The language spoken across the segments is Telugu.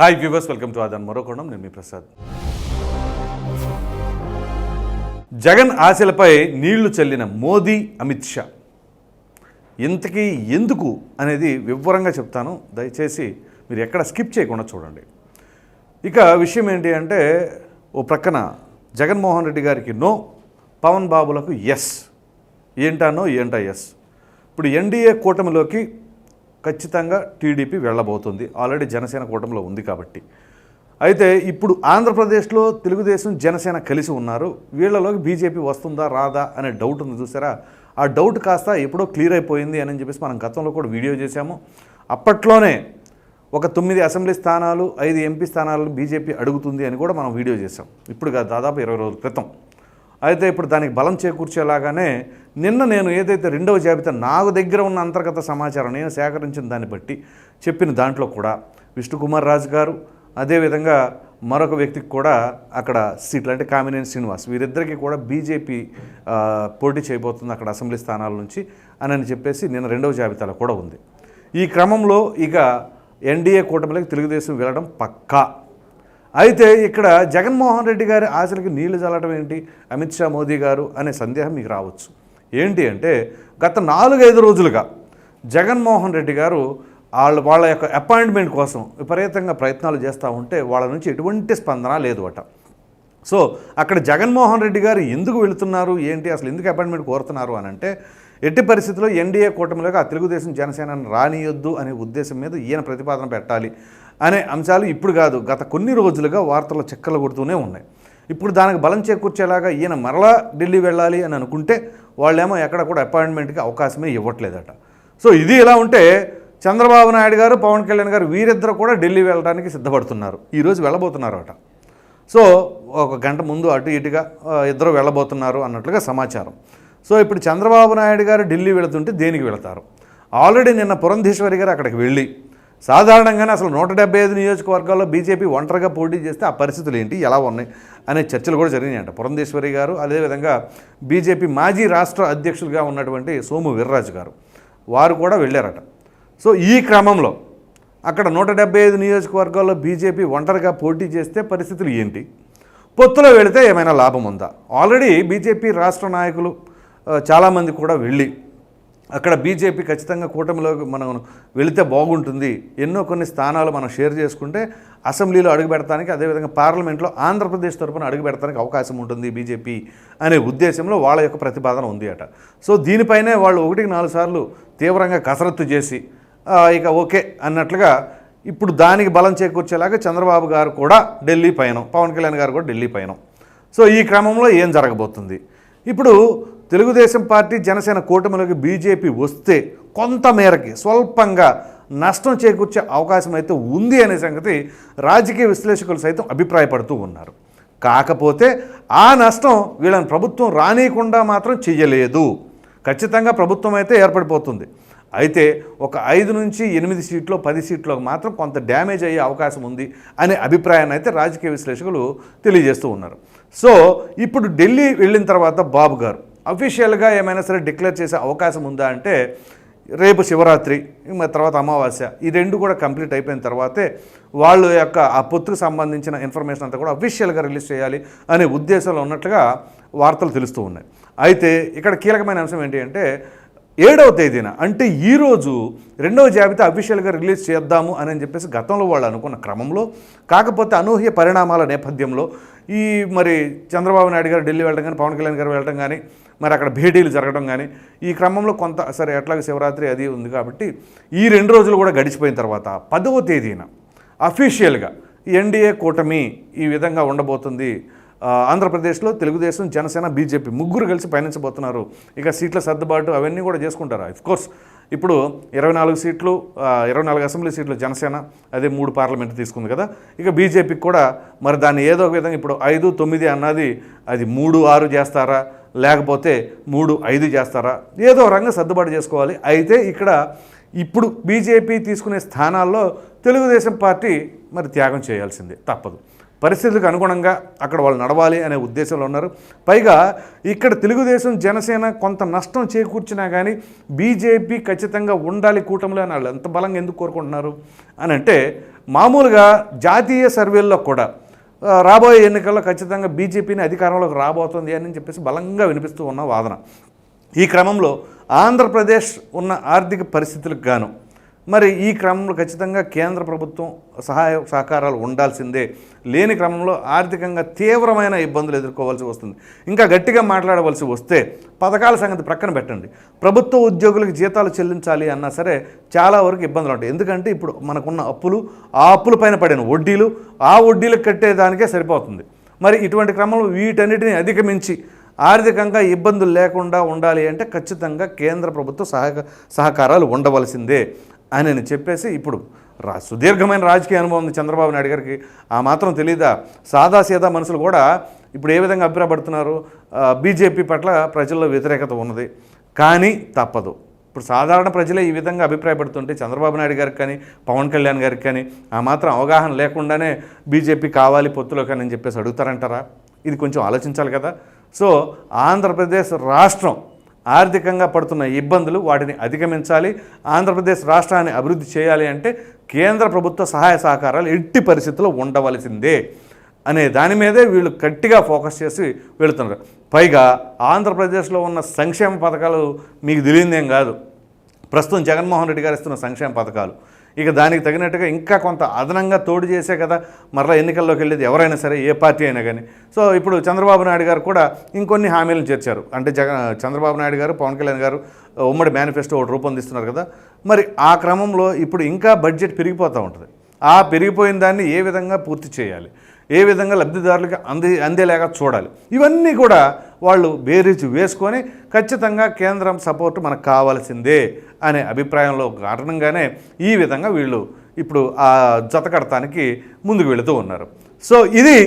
Hi viewers welcome to Aadhan మరోకోణం. నేను మీ ప్రసాద్. జగన్ ఆశలపై నీళ్ళు చల్లిన మోదీ అమిత్ షా. ఇంతకీ ఎందుకు అనేది వివరంగా చెప్తాను. దయచేసి మీరు ఎక్కడ స్కిప్ చేయకుండా చూడండి. ఇక విషయం ఏంటి అంటే ఓ ప్రక్కన జగన్మోహన్ రెడ్డి గారికి నో పవన్ బాబులకు ఎస్. ఏంటానో ఏంటా ఎస్? ఇప్పుడు ఎన్డీఏ కూటమిలోకి ఖచ్చితంగా టీడీపీ వెళ్ళబోతుంది. ఆల్రెడీ జనసేన కూటమిలో ఉంది కాబట్టి. అయితే ఇప్పుడు ఆంధ్రప్రదేశ్లో తెలుగుదేశం జనసేన కలిసి ఉన్నారు. వీళ్ళలోకి బీజేపీ వస్తుందా రాదా అనే డౌట్ ఉంది చూసారా? ఆ డౌట్ కాస్త ఎప్పుడో క్లియర్ అయిపోయింది అని చెప్పేసి మనం గతంలో కూడా వీడియో చేశాము. అప్పట్లోనే ఒక తొమ్మిది అసెంబ్లీ స్థానాలు ఐదు ఎంపీ స్థానాలను బీజేపీ అడుగుతుంది అని కూడా మనం వీడియో చేసాం ఇప్పుడు దాదాపు ఇరవై రోజుల క్రితం. అయితే ఇప్పుడు దానికి బలం చేకూర్చేలాగానే నిన్న నేను ఏదైతే రెండవ జాబితా నాకు దగ్గర ఉన్న అంతర్గత సమాచారం నేను సేకరించిన దాన్ని బట్టి చెప్పిన దాంట్లో కూడా విష్ణుకుమార్ రాజు గారు అదేవిధంగా మరొక వ్యక్తికి కూడా అక్కడ సీట్లు అంటే కామినేని శ్రీనివాస్ వీరిద్దరికీ కూడా బీజేపీ పోటీ చేయబోతుంది అక్కడ అసెంబ్లీ స్థానాల నుంచి అని అని చెప్పేసి నిన్న రెండవ జాబితాలో కూడా ఉంది. ఈ క్రమంలో ఇక ఎన్డీఏ కూటమిలోకి తెలుగుదేశం వెళ్ళడం పక్కా. అయితే ఇక్కడ జగన్మోహన్ రెడ్డి గారి ఆశలకి నీళ్ళు చల్లడం ఏంటి? అమిత్ షా మోదీ గారు అనే సందేహం మీకు రావచ్చు. ఏంటి అంటే గత నాలుగైదు రోజులుగా జగన్మోహన్ రెడ్డి గారు వాళ్ళ వాళ్ళ యొక్క అపాయింట్మెంట్ కోసం విపరీతంగా ప్రయత్నాలు చేస్తూ ఉంటే వాళ్ళ నుంచి ఎటువంటి స్పందన లేదు అట సో అక్కడ జగన్మోహన్ రెడ్డి గారు ఎందుకు వెళుతున్నారు? ఏంటి? అసలు ఎందుకు అపాయింట్మెంట్ కోరుతున్నారు అని అంటే ఎట్టి పరిస్థితుల్లో ఎన్డీఏ కూటమిలోకి ఆ తెలుగుదేశం జనసేనను రానియొద్దు అనే ఉద్దేశం మీద ఈయన ప్రతిపాదన పెట్టాలి. అనే అంశాలు ఇప్పుడు కాదు గత కొన్ని రోజులుగా వార్తలు చెక్కలు కొడుతూనే ఉన్నాయి. ఇప్పుడు దానికి బలం చేకూర్చేలాగా ఈయన మరలా ఢిల్లీ వెళ్ళాలి అని అనుకుంటే వాళ్ళేమో ఎక్కడ కూడా అపాయింట్మెంట్కి అవకాశమే ఇవ్వట్లేదట. సో ఇది ఇలా ఉంటే చంద్రబాబు నాయుడు గారు పవన్ కళ్యాణ్ గారు వీరిద్దరు కూడా ఢిల్లీ వెళ్ళడానికి సిద్ధపడుతున్నారు. ఈరోజు వెళ్ళబోతున్నారు అట సో ఒక గంట ముందు అటు ఇటుగా ఇద్దరు వెళ్ళబోతున్నారు అన్నట్లుగా సమాచారం. సో ఇప్పుడు చంద్రబాబు నాయుడు గారు ఢిల్లీ వెళుతుంటే దేనికి వెళతారు? ఆల్రెడీ నిన్న పురంధేశ్వరి గారు అక్కడికి వెళ్ళి సాధారణంగానే అసలు నూట డెబ్బై ఐదు నియోజకవర్గాల్లో బీజేపీ ఒంటరిగా పోటీ చేస్తే ఆ పరిస్థితులు ఏంటి? ఎలా ఉన్నాయి? అనే చర్చలు కూడా జరిగినాయంట. పురంధేశ్వరి గారు అదేవిధంగా బీజేపీ మాజీ రాష్ట్ర అధ్యక్షులుగా ఉన్నటువంటి సోము వీర్రాజు గారు వారు కూడా వెళ్ళారట. సో ఈ క్రమంలో అక్కడ నూట డెబ్బై ఐదు నియోజకవర్గాల్లో బీజేపీ ఒంటరిగా పోటీ చేస్తే పరిస్థితులు ఏంటి? పొత్తులో వెళితే ఏమైనా లాభం ఉందా? ఆల్రెడీ బీజేపీ రాష్ట్ర నాయకులు చాలామంది కూడా వెళ్ళి అక్కడ బీజేపీ ఖచ్చితంగా కూటమిలో మనం వెళితే బాగుంటుంది. ఎన్నో కొన్ని స్థానాలు మనం షేర్ చేసుకుంటే అసెంబ్లీలో అడుగు పెడతానికి అదేవిధంగా పార్లమెంట్లో ఆంధ్రప్రదేశ్ తరపున అడుగు పెడతానికి అవకాశం ఉంటుంది బీజేపీ అనే ఉద్దేశంలో వాళ్ళ యొక్క ప్రతిపాదన ఉంది అట. సో దీనిపైనే వాళ్ళు ఒకటికి నాలుగు సార్లు తీవ్రంగా కసరత్తు చేసి ఇక ఓకే అన్నట్లుగా ఇప్పుడు దానికి బలం చేకూర్చేలాగా చంద్రబాబు గారు కూడా ఢిల్లీ పయనం పవన్ కళ్యాణ్ గారు కూడా ఢిల్లీ పయనం. సో ఈ క్రమంలో ఏం జరగబోతుంది? ఇప్పుడు తెలుగుదేశం పార్టీ జనసేన కూటమిలోకి బీజేపీ వస్తే కొంత మేరకి స్వల్పంగా నష్టం చేకూర్చే అవకాశం అయితే ఉంది అనే సంగతి రాజకీయ విశ్లేషకులు సైతం అభిప్రాయపడుతూ ఉన్నారు. కాకపోతే ఆ నష్టం వీళ్ళని ప్రభుత్వం రానియకుండా మాత్రం చెయ్యలేదు. ఖచ్చితంగా ప్రభుత్వం అయితే ఏర్పడిపోతుంది. అయితే ఒక ఐదు నుంచి ఎనిమిది సీట్లో పది సీట్లకు మాత్రం కొంత డ్యామేజ్ అయ్యే అవకాశం ఉంది అనే అభిప్రాయాన్ని అయితే రాజకీయ విశ్లేషకులు తెలియజేస్తూ ఉన్నారు. సో ఇప్పుడు ఢిల్లీ వెళ్ళిన తర్వాత బాబు గారు అఫీషియల్గా ఏమైనా సరే డిక్లేర్ చేసే అవకాశం ఉందా అంటే రేపు శివరాత్రి తర్వాత అమావాస్య ఈ రెండు కూడా కంప్లీట్ అయిపోయిన తర్వాతే వాళ్ళ యొక్క ఆ పొత్తుకు సంబంధించిన ఇన్ఫర్మేషన్ అంతా కూడా అఫీషియల్గా రిలీజ్ చేయాలి అనే ఉద్దేశంలో ఉన్నట్లుగా వార్తలు తెలుస్తూ ఉన్నాయి. అయితే ఇక్కడ కీలకమైన అంశం ఏంటి అంటే ఏడవ తేదీన అంటే ఈరోజు రెండవ జాబితా అఫీషియల్గా రిలీజ్ చేద్దాము అని చెప్పేసి గతంలో వాళ్ళు అనుకున్న క్రమంలో కాకపోతే అనూహ్య పరిణామాల నేపథ్యంలో ఈ మరి చంద్రబాబు నాయుడు గారు ఢిల్లీ వెళ్ళడం కానీ పవన్ కళ్యాణ్ గారు వెళ్ళడం కానీ మరి అక్కడ భేటీలు జరగడం కానీ ఈ క్రమంలో కొంత సరే ఎట్లాగ శివరాత్రి అది ఉంది కాబట్టి ఈ రెండు రోజులు కూడా గడిచిపోయిన తర్వాత పదవ తేదీన అఫీషియల్గా ఎన్డీఏ కూటమి ఈ విధంగా ఉండబోతుంది. ఆంధ్రప్రదేశ్లో తెలుగుదేశం జనసేన బీజేపీ ముగ్గురు కలిసి పయనించబోతున్నారు. ఇక సీట్ల సర్దుబాటు అవన్నీ కూడా చేసుకుంటారు? కోర్స్ ఇప్పుడు ఇరవై నాలుగు సీట్లు ఇరవై నాలుగు అసెంబ్లీ సీట్లు జనసేన అదే మూడు పార్లమెంట్ తీసుకుంది కదా. ఇక బీజేపీకి కూడా మరి దాన్ని ఏదో ఒక విధంగా ఇప్పుడు ఐదు తొమ్మిది అన్నది అది మూడు ఆరు చేస్తారా? లేకపోతే మూడు ఐదు చేస్తారా? ఏదో రంగం సర్దుబాటు చేసుకోవాలి. అయితే ఇక్కడ ఇప్పుడు బీజేపీ తీసుకునే స్థానాల్లో తెలుగుదేశం పార్టీ మరి త్యాగం చేయాల్సిందే. తప్పదు. పరిస్థితులకు అనుగుణంగా అక్కడ వాళ్ళు నడవాలి అనే ఉద్దేశంలో ఉన్నారు. పైగా ఇక్కడ తెలుగుదేశం జనసేన కొంత నష్టం చేకూర్చినా కానీ బీజేపీ ఖచ్చితంగా ఉండాలి కూటమిలో అని వాళ్ళు ఎంత బలంగా ఎందుకు కోరుకుంటున్నారు? అని అంటే మామూలుగా జాతీయ సర్వేల్లో కూడా రాబోయే ఎన్నికల్లో ఖచ్చితంగా బీజేపీని అధికారంలోకి రాబోతుంది అని చెప్పేసి బలంగా వినిపిస్తూ ఉన్న వాదన. ఈ క్రమంలో ఆంధ్రప్రదేశ్ ఉన్న ఆర్థిక పరిస్థితులకు గాను మరి ఈ క్రమంలో ఖచ్చితంగా కేంద్ర ప్రభుత్వం సహాయ సహకారాలు ఉండాల్సిందే. లేని క్రమంలో ఆర్థికంగా తీవ్రమైన ఇబ్బందులు ఎదుర్కోవాల్సి వస్తుంది. ఇంకా గట్టిగా మాట్లాడవలసి వస్తే పథకాల సంగతి ప్రక్కన పెట్టండి. ప్రభుత్వ ఉద్యోగులకు జీతాలు చెల్లించాలి అన్నా సరే చాలా వరకు ఇబ్బందులు ఉంటాయి. ఎందుకంటే ఇప్పుడు మనకున్న అప్పులు ఆ అప్పుల పైన పడిన వడ్డీలు ఆ వడ్డీలకు కట్టేదానికే సరిపోతుంది. మరి ఇటువంటి క్రమంలో వీటన్నిటిని అధిగమించి ఆర్థికంగా ఇబ్బందులు లేకుండా ఉండాలి అంటే ఖచ్చితంగా కేంద్ర ప్రభుత్వ సహక సహకారాలు ఉండవలసిందే. అని నేను చెప్పేసి ఇప్పుడు రా సుదీర్ఘమైన రాజకీయ అనుభవం ఉంది చంద్రబాబు నాయుడు గారికి. ఆ మాత్రం తెలియదా సాదా సీదా మనుషులు కూడా ఇప్పుడు ఏ విధంగా అభిప్రాయపడుతున్నారు? బీజేపీ పట్ల ప్రజల్లో వ్యతిరేకత ఉన్నది. కానీ తప్పదు. ఇప్పుడు సాధారణ ప్రజలే ఈ విధంగా అభిప్రాయపడుతుంటే చంద్రబాబు నాయుడు గారికి కానీ పవన్ కళ్యాణ్ గారికి కానీ ఆ మాత్రం అవగాహన లేకుండానే బీజేపీ కావాలి పొత్తులో కానీ అని చెప్పేసి అడుగుతారంటారా? ఇది కొంచెం ఆలోచించాలి కదా. సో ఆంధ్రప్రదేశ్ రాష్ట్రం ఆర్థికంగా పడుతున్న ఇబ్బందులు వాటిని అధిగమించాలి. ఆంధ్రప్రదేశ్ రాష్ట్రాన్ని అభివృద్ధి చేయాలి అంటే కేంద్ర ప్రభుత్వ సహాయ సహకారాలు ఎట్టి పరిస్థితుల్లో ఉండవలసిందే అనే దాని మీదే వీళ్ళు గట్టిగా ఫోకస్ చేసి వెళుతున్నారు. పైగా ఆంధ్రప్రదేశ్లో ఉన్న సంక్షేమ పథకాలు మీకు తెలియదేం కాదు. ప్రస్తుతం జగన్మోహన్ రెడ్డి గారు ఇస్తున్న సంక్షేమ పథకాలు. ఇక దానికి తగినట్టుగా ఇంకా కొంత అదనంగా తోడు చేసే కదా మరలా ఎన్నికల్లోకి వెళ్ళేది ఎవరైనా సరే ఏ పార్టీ అయినా కానీ. సో ఇప్పుడు చంద్రబాబు నాయుడు గారు కూడా ఇంకొన్ని హామీలను చేర్చారు. అంటే జగన్ చంద్రబాబు నాయుడు గారు పవన్ కళ్యాణ్ గారు ఉమ్మడి మేనిఫెస్టో ఒకటి రూపొందిస్తున్నారు కదా. మరి ఆ క్రమంలో ఇప్పుడు ఇంకా బడ్జెట్ పెరిగిపోతూ ఉంటుంది. ఆ పెరిగిపోయిన దాన్ని ఏ విధంగా పూర్తి చేయాలి? ఏ విధంగా లబ్ధిదారులకు అంది అందేలాగా చూడాలి. ఇవన్నీ కూడా వాళ్ళు బేరీజు వేసుకొని ఖచ్చితంగా కేంద్రం సపోర్ట్ మనకు కావాల్సిందే అనే అభిప్రాయంలో కారణంగానే ఈ విధంగా వీళ్ళు ఇప్పుడు ఆ జతకడటానికి ముందుకు వెళుతూ ఉన్నారు. సో ఇది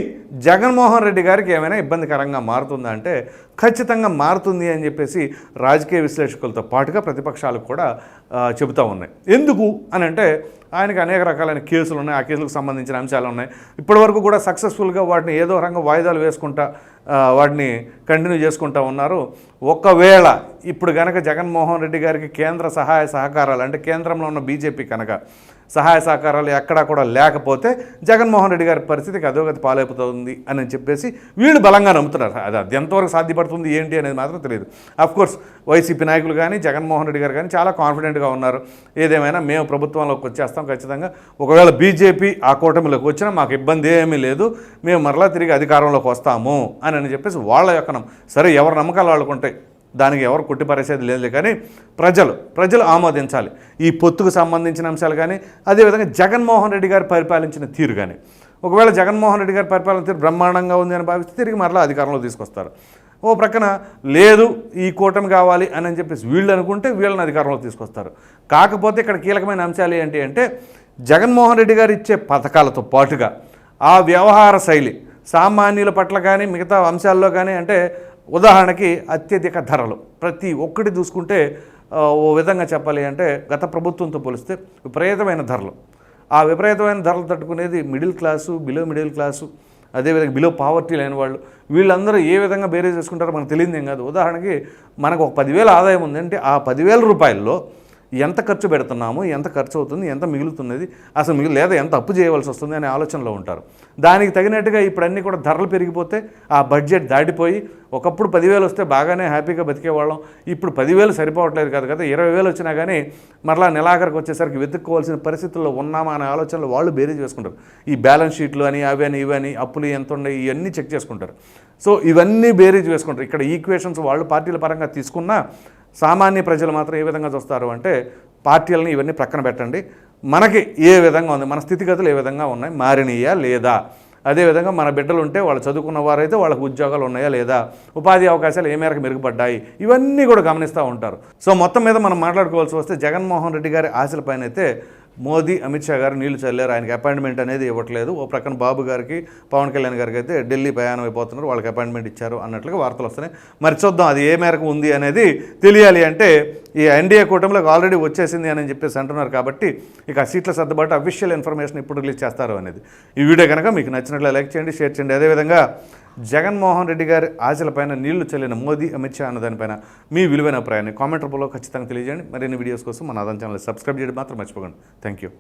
జగన్మోహన్ రెడ్డి గారికి ఏమైనా ఇబ్బందికరంగా మారుతుందా అంటే ఖచ్చితంగా మారుతుంది అని చెప్పేసి రాజకీయ విశ్లేషకులతో పాటుగా ప్రతిపక్షాలు కూడా చెబుతూ ఉన్నాయి. ఎందుకు అని అంటే ఆయనకి అనేక రకాలైన కేసులు ఉన్నాయి. ఆ కేసులకు సంబంధించిన అంశాలు ఉన్నాయి. ఇప్పటివరకు కూడా సక్సెస్ఫుల్గా వాటిని ఏదో రకంగా వాయిదాలు వేసుకుంటా వాటిని కంటిన్యూ చేసుకుంటా ఉన్నారు. ఒకవేళ ఇప్పుడు కనుక జగన్మోహన్ రెడ్డి గారికి కేంద్ర సహాయ సహకారాలు అంటే కేంద్రంలో ఉన్న బీజేపీ కనుక సహాయ సహకారాలు ఎక్కడా కూడా లేకపోతే జగన్మోహన్ రెడ్డి గారి పరిస్థితికి అధోగతి పాలైపోతుంది అని చెప్పేసి వీళ్ళు బలంగా నమ్ముతున్నారు. అది అది ఎంతవరకు సాధ్యపడుతుంది ఏంటి అనేది మాత్రం తెలియదు. కోర్స్ వైసీపీ నాయకులు కానీ జగన్మోహన్ రెడ్డి గారు కానీ చాలా కాన్ఫిడెంట్గా ఉన్నారు. ఏదేమైనా మేము ప్రభుత్వంలోకి వచ్చేస్తాం ఖచ్చితంగా. ఒకవేళ బీజేపీ ఆ కూటమిలోకి వచ్చినా మాకు ఇబ్బంది ఏమీ లేదు. మేము మరలా తిరిగి అధికారంలోకి వస్తాము అని అని చెప్పేసి వాళ్ళ యొక్క సరే ఎవరి నమ్మకాలు వాళ్ళకు ఉంటాయి దానికి ఎవరు కొట్టిపరేసేది లేదు కానీ ప్రజలు ప్రజలు ఆమోదించాలి. ఈ పొత్తుకు సంబంధించిన అంశాలు కానీ అదేవిధంగా జగన్మోహన్ రెడ్డి గారు పరిపాలించిన తీరు కానీ. ఒకవేళ జగన్మోహన్ రెడ్డి గారి పరిపాలన తీరు బ్రహ్మాండంగా ఉంది అని భావిస్తే తిరిగి మరలా అధికారంలో తీసుకొస్తారు. ఓ ప్రక్కన లేదు ఈ కూటమి కావాలి అని అని చెప్పేసి వీళ్ళు అనుకుంటే వీళ్ళని అధికారంలో తీసుకొస్తారు. కాకపోతే ఇక్కడ కీలకమైన అంశాలు ఏంటి అంటే జగన్మోహన్ రెడ్డి గారు ఇచ్చే పథకాలతో పాటుగా ఆ వ్యవహార శైలి సామాన్యుల పట్ల కానీ మిగతా అంశాల్లో కానీ అంటే ఉదాహరణకి అత్యధిక ధరలు. ప్రతి ఒక్కటి చూసుకుంటే ఓ విధంగా చెప్పాలి అంటే గత ప్రభుత్వంతో పోలిస్తే విపరీతమైన ధరలు. ఆ విపరీతమైన ధరలు తట్టుకునేది middle class below middle class అదేవిధంగా బిలో పావర్టీ లేని వాళ్ళు. వీళ్ళందరూ ఏ విధంగా బేరేజ్ చేసుకుంటారో మనకు తెలియదు ఏం కాదు. ఉదాహరణకి మనకు ఒక పదివేల ఆదాయం ఉంది అంటే ఆ పదివేల రూపాయల్లో ఎంత ఖర్చు పెడుతున్నాము ఎంత ఖర్చు అవుతుంది ఎంత మిగులుతున్నది అసలు మిగిలి లేదా ఎంత అప్పు చేయవలసి వస్తుంది అనే ఆలోచనలో ఉంటారు. దానికి తగినట్టుగా ఇప్పుడు అన్నీ కూడా ధరలు పెరిగిపోతే ఆ బడ్జెట్ దాటిపోయి ఒకప్పుడు పదివేలు వస్తే బాగానే హ్యాపీగా బతికేవాళ్ళం ఇప్పుడు పదివేలు సరిపోవట్లేదు కాదు కదా ఇరవై వేలు వచ్చినా కానీ మరలా నెలాఖరికి వచ్చేసరికి వెతుక్కోవాల్సిన పరిస్థితుల్లో ఉన్నామా అనే ఆలోచనలు వాళ్ళు బేరీజ్ చేసుకుంటారు ఈ బ్యాలెన్స్ షీట్లు అని అవి అని ఇవి అని అప్పులు ఎంత ఉన్నాయి ఇవన్నీ చెక్ చేసుకుంటారు. సో ఇవన్నీ బేరీజ్ వేసుకుంటారు. ఇక్కడ ఈక్వేషన్స్ వాళ్ళు పార్టీల పరంగా తీసుకున్నా సామాన్య ప్రజలు మాత్రం ఏ విధంగా చూస్తారు అంటే పార్టీలని ఇవన్నీ ప్రక్కన పెట్టండి. మనకి ఏ విధంగా ఉంది? మన స్థితిగతులు ఏ విధంగా ఉన్నాయి? మారినయా లేదా? అదేవిధంగా మన బిడ్డలు ఉంటే వాళ్ళు చదువుకున్న వారైతే వాళ్ళకి ఉద్యోగాలు ఉన్నాయా లేదా? ఉపాధి అవకాశాలు ఏ మేరకు మెరుగుపడ్డాయి? ఇవన్నీ కూడా గమనిస్తూ ఉంటారు. సో మొత్తం మీద మనం మాట్లాడుకోవాల్సి వస్తే జగన్మోహన్ రెడ్డి గారి ఆశలపైన అయితే మోదీ అమిత్ షా గారు నీళ్ళు చల్లారు. ఆయనకి అపాయింట్మెంట్ అనేది ఇవ్వట్లేదు. ఓ ప్రక్కన బాబు గారికి పవన్ కళ్యాణ్ గారికి అయితే ఢిల్లీ ప్రయాణం అయిపోతున్నారు. వాళ్ళకి అపాయింట్మెంట్ ఇచ్చారు అన్నట్లుగా వార్తలు వస్తున్నాయి. మరి చూద్దాం అది ఏ మేరకు ఉంది అనేది తెలియాలి అంటే ఈ ఎన్డీఏ కూటమిలోకి ఆల్రెడీ వచ్చేసింది అని చెప్పేసి అంటున్నారు కాబట్టి ఇక సీట్ల సర్దుబాటు అఫీషియల్ ఇన్ఫర్మేషన్ ఇప్పుడు రిలీజ్ చేస్తారు అనేది. ఈ వీడియో కనుక మీకు నచ్చినట్లు లైక్ చేయండి షేర్ చేయండి. అదేవిధంగా జగన్మోహన్ రెడ్డి గారి ఆశలపైన నీళ్ళు చల్లిన మోదీ అమిత్ షా అన్న దానిపైన మీ విలువైన అభిప్రాయాన్ని కామెంట్ రూపంలో ఖచ్చితంగా తెలియజేయండి. మరిన్ని వీడియోస్ కోసం మన ఆదాన్ ఛానల్ సబ్స్క్రైబ్ చేయడం మాత్రం మర్చిపోకండి. Thank you